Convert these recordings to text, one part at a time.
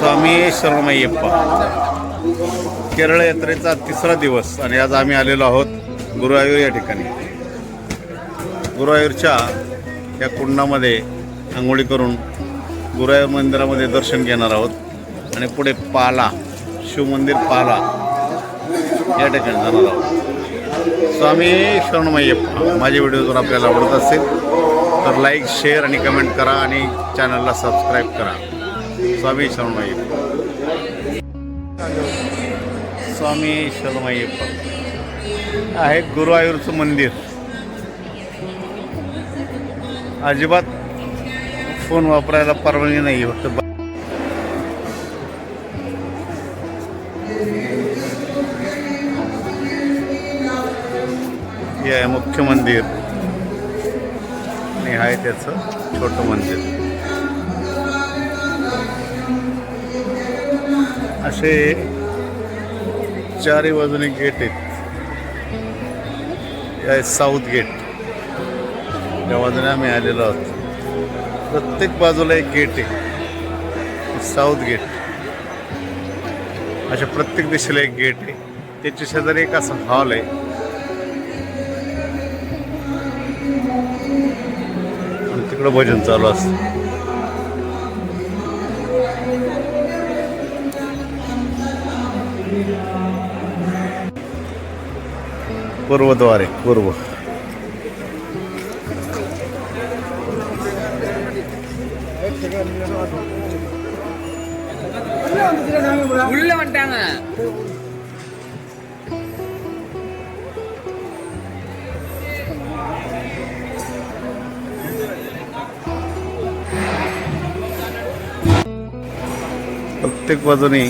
स्वामी शरणमय्यप्पा केरळ यात्रेचा तिसरा दिवस आणि आज आम्ही आलेलो आहोत गुरुवायूर या ठिकाणी. गुरुवायूरच्या या कुंडामध्ये आंघोळी करून गुरुवायूर मंदिरामध्ये दर्शन घेणार आहोत. आणि पुढे पाला शिवमंदिर पाला या ठिकाणी जाणार आहोत. स्वामी शरणमय्यप्पा माझे व्हिडिओ जर आपल्याला आवडत असेल तर लाईक शेअर आणि कमेंट करा आणि चॅनलला सबस्क्राईब करा. स्वामी शरणमय्यप्पा स्वामी शरणमय्यप्पा आहे गुरुवायूरचं मंदिर. अजिबात फोन वापरायला परवानगी नाही फक्त हे आहे मुख्य मंदिर. आणि आहे त्याचं छोटं मंदिर. असे चारही बाजूने गेट आहेत. या साऊथ गेट या बाजूने आम्ही आलेलो आहोत. प्रत्येक बाजूला एक गेट आहे. साऊथ गेट अशा प्रत्येक दिशेला एक गेट आहे. त्याच्या शेजारी एक असा हॉल आहे. आणि तिकडं भजन चालू असतं. पूर्वद्वारे पूर्व உள்ள வந்துட்டாங்க प्रत्येक बाजूने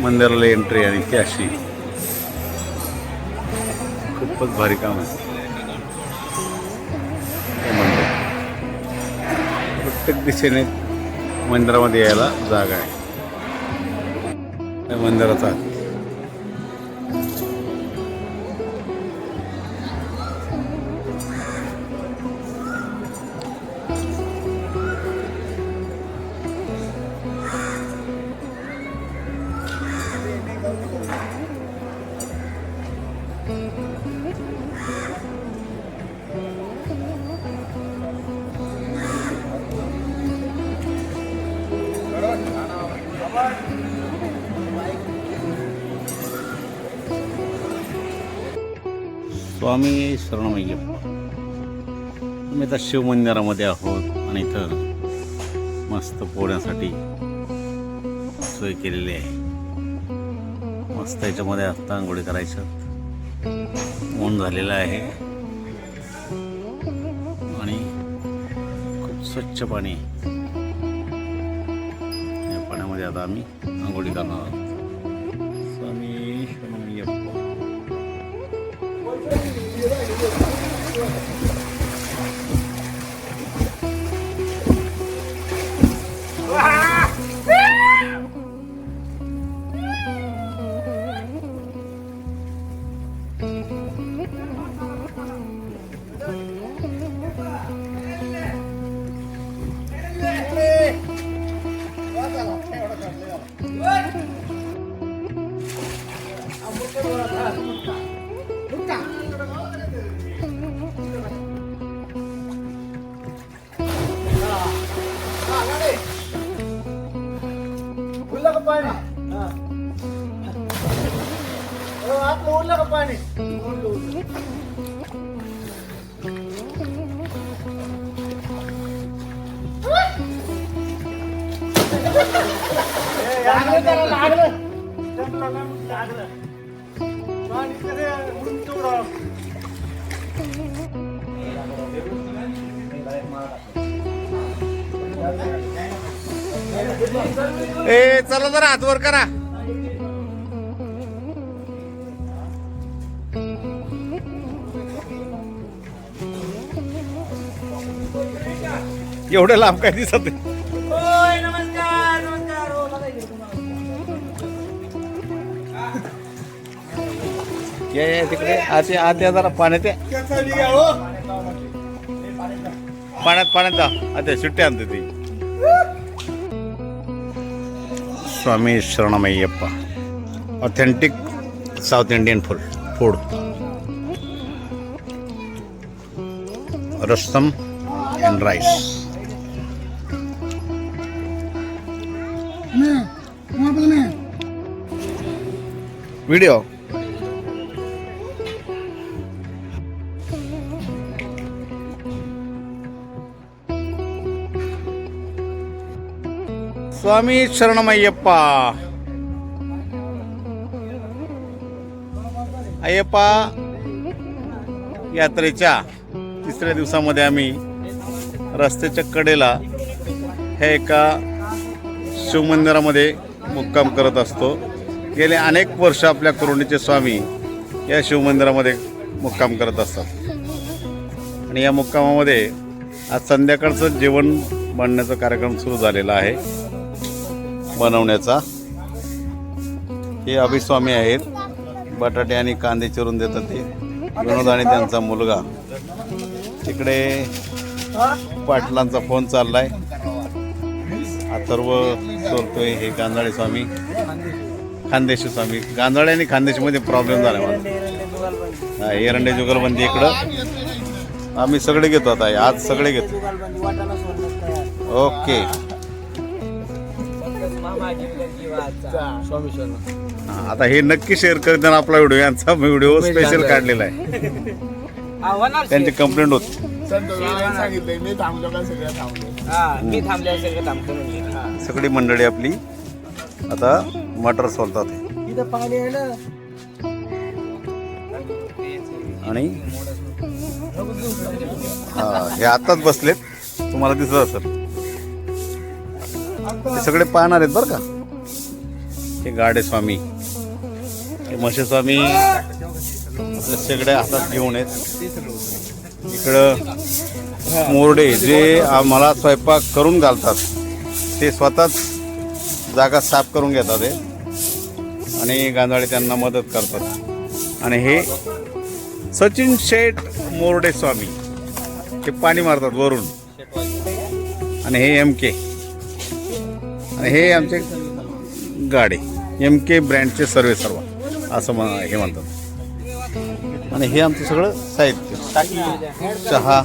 मंदिराला एंट्री आणि ती अशी खूपच भारी काम आहे. मंदिर. प्रत्येक दिशेने मंदिरामध्ये यायला जागा आहे. त्या मंदिराचा स्वामी शरणमय्यप्पा आम्ही आता शिवमंदिरामध्ये आहोत आणि इथं मस्त पोहण्यासाठी सोय केलेली आहे. मस्त याच्यामध्ये आत्ता आंघोळी करायचं. ऊन झालेलं आहे. आणि खूप स्वच्छ पाणी या पाण्यामध्ये आता आम्ही आंघोळी करणार आहोत. स्वामी शरणमय्यम Thank you. Thank you. ए चला जरा हातवर करा. एवढं लांब काय दिसत हो. या या तिकडे. आत या, आत या जरा पाण्यात हो? पाण्यात पाण्यात जा. आता सुट्टी आणते ती. स्वामी शरणमय्यप्पा. Authentic south Indian food food rasam and rice video स्वामी शरणमय्यप्पा. अय्यप्पा यात्रेच्या तिसऱ्या दिवसामध्ये आम्ही रस्त्याच्या कडेला हे एका शिवमंदिरामध्ये मुक्काम करत असतो. गेले अनेक वर्ष आपल्या करुणीचे स्वामी या शिवमंदिरामध्ये मुक्काम करत असतात. आणि या मुक्कामामध्ये आज संध्याकाळचं जेवण बनण्याचा कार्यक्रम सुरू झालेला आहे. बनवण्याचा. हे अभिस्वामी आहेत. बटाटे आणि कांदे चिरून देतात ते. विनोद आणि त्यांचा मुलगा. तिकडे पाटलांचा फोन चाललाय. अथर्व चोरतोय हे गांजाळे स्वामी. खानदेशी स्वामी गांजाळे आणि खानदेशीमध्ये प्रॉब्लेम झाला मला. हा, एरंडे जुगलबंदी इकडं. आम्ही सगळे घेतो आता आज सगळे घेतो. ओके. आता हे नक्की शेअर करताना आपला व्हिडिओ यांचा व्हिडिओ स्पेशल काढलेला आहे. त्यांची कंप्लेंट होती सांगितलंय मी थांबलो का सगळं थांबलो मी थांबल्या सगळं थांबतो. सगळी मंडळी आपली. आता मटर सोलतात. इथं पाणी आहे ना. आणि? हा, हे आताच बसलेत. तुम्हाला दिसत असेल. ते सगळे पाहणार आहेत बरं का? हे गाडे स्वामी. हे म्हशे स्वामी. सगळे हातात घेऊन आहेत. इकडं मोरडे जे आम्हाला स्वयंपाक करून घालतात ते स्वतःच जागा साफ करून घेतात हे. आणि गांजाळे त्यांना मदत करतात. आणि हे सचिन शेठ मोरडे स्वामी ते पाणी मारतात वरून. आणि हे एम के आणि हे आमचे गाडे एम के ब्रँडचे सर्वे सर्व असं म्हण हे म्हणतात. आणि हे आमचं सगळं साहित्य. चहा.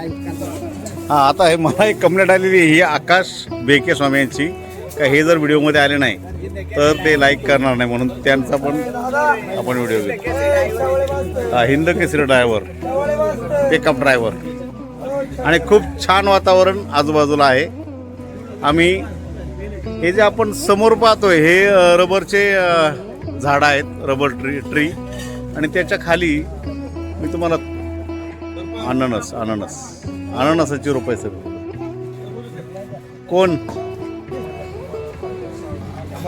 हा आता हे मला एक कंप्लेंट आलेली ही आकाश बेके स्वामी यांची का हे जर व्हिडिओमध्ये आले नाही तर ते लाईक करणार नाही म्हणून त्यांचा पण आपण व्हिडिओ घेतो हा, Hind Kesari driver pickup driver आणि खूप छान वातावरण आजूबाजूला आहे. आम्ही हे जे आपण समोर पाहतोय हे रबरचे झाडं आहेत रबर ट्री ट्री. आणि त्याच्याखाली मी तुम्हाला अननस अननस. अननसाची रुपये सर. कोण?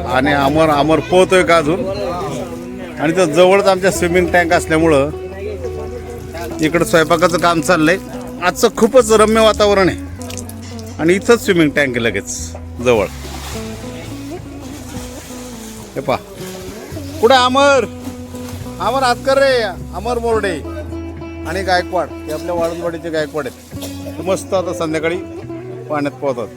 आणि अमर अमर पोहतोय का अजून? आणि तर जवळच आमच्या स्विमिंग टँक असल्यामुळं इकडं स्वयंपाकाचं काम चाललंय. आजचं खूपच रम्य वातावरण आहे. आणि इथंच स्विमिंग टँक आहे लगेच जवळ. हे पा कुठे अमर? अमर आजकर रे अमर मोरडे आणि गायकवाड हे आपल्या वाळंदवाडीचे गायकवाड आहेत. ते मस्त आता संध्याकाळी पाण्यात पोहतात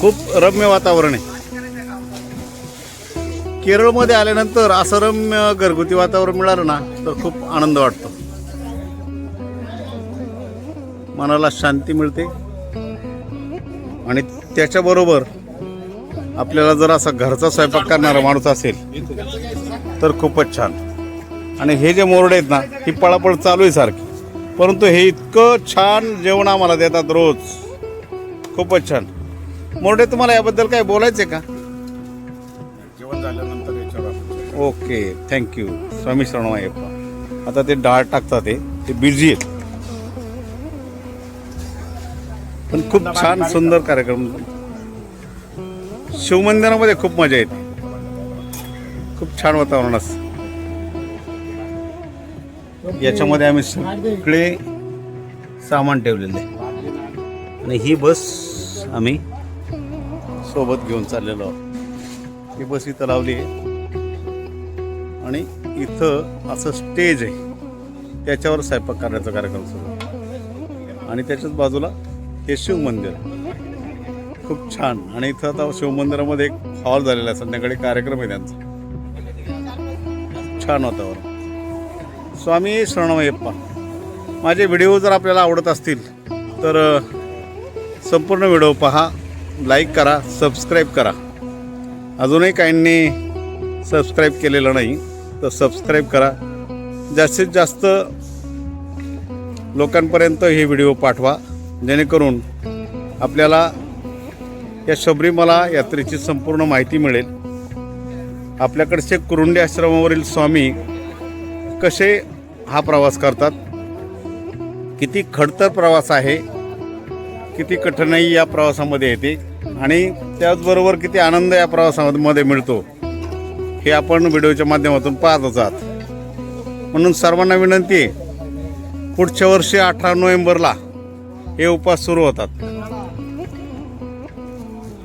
खूप रम्य वातावरण आहे. केरळमध्ये आल्यानंतर असं रम्य घरगुती वातावरण मिळालं ना तर खूप आनंद वाटतो. मनाला शांती मिळते. आणि त्याच्याबरोबर आपल्याला जर असा घरचा स्वयंपाक करणारा माणूस असेल तर खूपच छान. आणि हे जे मोरडे आहेत ना ही पळापळ चालू आहे सारखी. परंतु हे इतकं छान जेवण आम्हाला देतात रोज. खूपच छान. मोरडे तुम्हाला याबद्दल काय बोलायचं आहे का? जेवण झाल्यानंतर याच्यावर ओके थँक्यू स्वामी शरणमायप्पा आता ते डाळ टाकतात ते. ते बिझी आहेत. पण खूप छान सुंदर कार्यक्रम. शिवमंदिरामध्ये खूप मजा येते. खूप छान वातावरण असतं. याच्यामध्ये आम्ही सगळे सामान ठेवलेले. आणि ही बस आम्ही सोबत घेऊन चाललेलो आहोत. ही बस इथं लावली आहे. आणि इथं असं स्टेज आहे. त्याच्यावर स्वयंपाक करण्याचा कार्यक्रम सुरू आणि त्याच्याच बाजूला हे शिव मंदिर खूप छान. आणि इथं आता शिवमंदिरामध्ये एक हॉल झालेला आहे. संध्याकाळी कार्यक्रम आहे त्यांचा. छान वातावरण स्वामी शरणमयप्पा. माझे व्हिडिओ जर आपल्याला आवडत असतील तर संपूर्ण व्हिडिओ पहा लाईक करा सबस्क्राईब करा. अजूनही काहींनी सबस्क्राईब केलेलं नाही तर सबस्क्राईब करा. जास्तीत जास्त लोकांपर्यंत हे व्हिडिओ पाठवा जेणेकरून आपल्याला या शबरीमला यात्रेची संपूर्ण माहिती मिळेल. आपल्याकडचे कुरुंडी आश्रमावरील स्वामी कसे हा प्रवास करतात? किती खडतर प्रवास आहे? किती कठीणाई या प्रवासामध्ये येते. आणि त्याचबरोबर किती आनंद या प्रवासामध्ये मिळतो हे आपण व्हिडिओच्या माध्यमातून पाहतच आहात. म्हणून सर्वांना विनंती आहे पुढच्या वर्षी अठरा नोव्हेंबरला हे उपास सुरू होतात.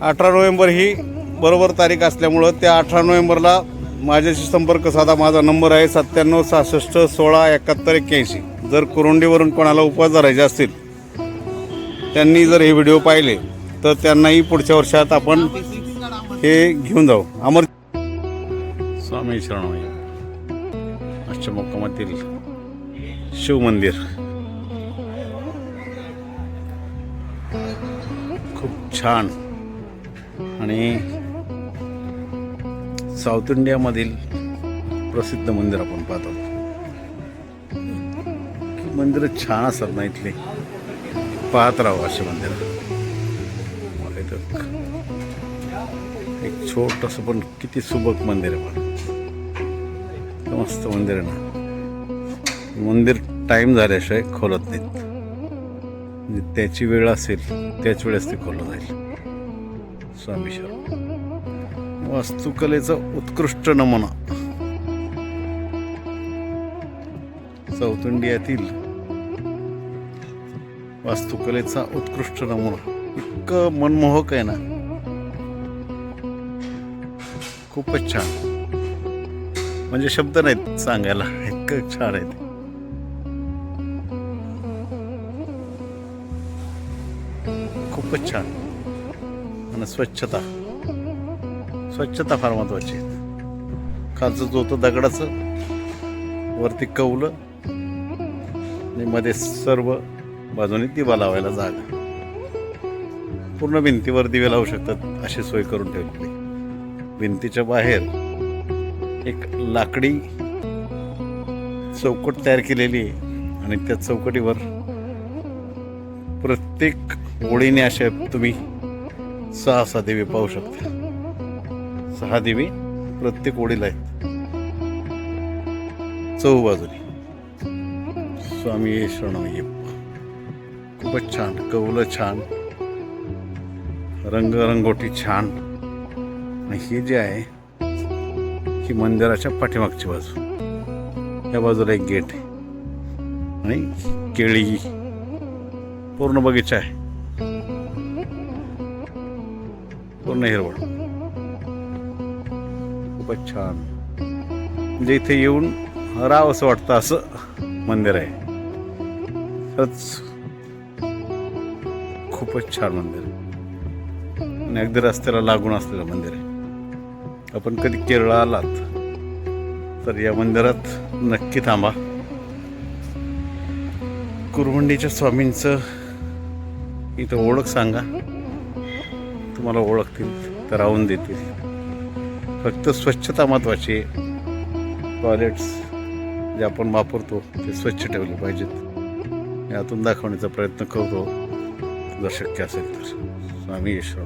अठरा नोव्हेंबर ही बरोबर तारीख असल्यामुळं त्या अठरा नोव्हेंबरला माझ्याशी संपर्क साधा. माझा नंबर आहे सत्त्याण्णव सहासष्ट सोळा एकाहत्तर एक्क्याऐंशी. जर कुरुंडीवरून कोणाला उपवास धरायचे असतील त्यांनी जर हे व्हिडिओ पाहिले तर त्यांनाही पुढच्या वर्षात आपण हे घेऊन जाऊ. अमर स्वामी शरण अष्टमुक्कामातील शिव मंदिर. खूप छान आणि साऊथ इंडियामधील प्रसिद्ध मंदिर आपण पाहतो. मंदिर छान असतात ना इथले. पाहत राहावं असे मंदिर. मला एक छोटंसं पण किती सुबक मंदिर आहे पण मस्त मंदिर आहे ना. मंदिर टाईम झाल्याशिवाय खोलत नाहीत. म्हणजे त्याची वेळ असेल त्याच वेळेस ते खोललं जाईल स्वामी शरण वास्तुकलेचा उत्कृष्ट नमुना. साऊथ इंडियातील वास्तुकलेचा उत्कृष्ट नमुना. इतकं मनमोहक आहे ना. खूपच छान. म्हणजे शब्द नाहीत सांगायला. इतकं छान आहे ते. खूपच छान. आणि स्वच्छता. स्वच्छता फार महत्वाची आहे. खालचं जो होतं दगडाचं वरती कौलं आणि मध्ये सर्व बाजूने दिवा लावायला जागा. पूर्ण भिंतीवर दिवे लावू शकतात अशी सोय करून ठेवलेली. भिंतीच्या बाहेर एक लाकडी चौकट तयार केलेली आहे. आणि त्या चौकटीवर प्रत्येक ओळीने असे तुम्ही सहा सहा देवी पाहू शकता. सहा देवी प्रत्येक ओळीला आहेत. चहू स्वामी शरणय्यप्पा खूपच छान कवलं छान रंगरंगोटी छान. आणि हे जे आहे ही मंदिराच्या पाठीमागची बाजू. या बाजूला एक गेट आहे. आणि केळी पूर्ण बगीचा आहे. पूर्ण हिरवळ. खूपच छान. म्हणजे इथे येऊन राव असं वाटतं असं मंदिर आहे. खरंच खूपच छान मंदिर आणि अगदी रस्त्याला लागून असलेलं मंदिर आहे. आपण कधी केरळ आलात तर या मंदिरात नक्की थांबा. कुरवंडीच्या स्वामींचं इथं ओळख सांगा. तुम्हाला ओळखतील तर राहून देतील. फक्त स्वच्छता महत्त्वाची आहे. टॉयलेट्स जे आपण वापरतो ते स्वच्छ ठेवले पाहिजेत. यातून दाखवण्याचा प्रयत्न करतो. जर शक्य असेल तर. स्वामी ईश्वर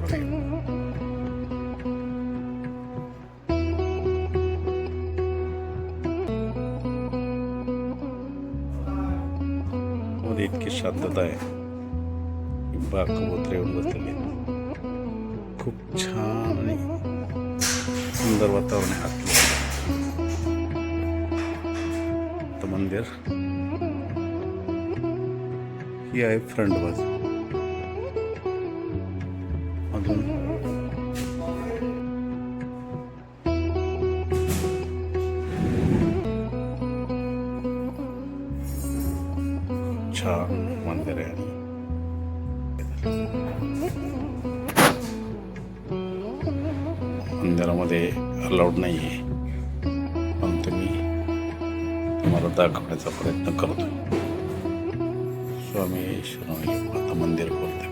इतकी शांतता आहे. बाग कबूतर येऊन बसलेली खूप छान आणि सुंदर वातावरण आहे आतलं. तर मंदिर. ही आहे फ्रंट बाजू. अजून. छान मंदिर आहे मंदिरामध्ये अलाउड नाही आहे पण तुम्ही तुम्हाला दाखवण्याचा प्रयत्न करतो स्वामी शरण मंदिर बोलतो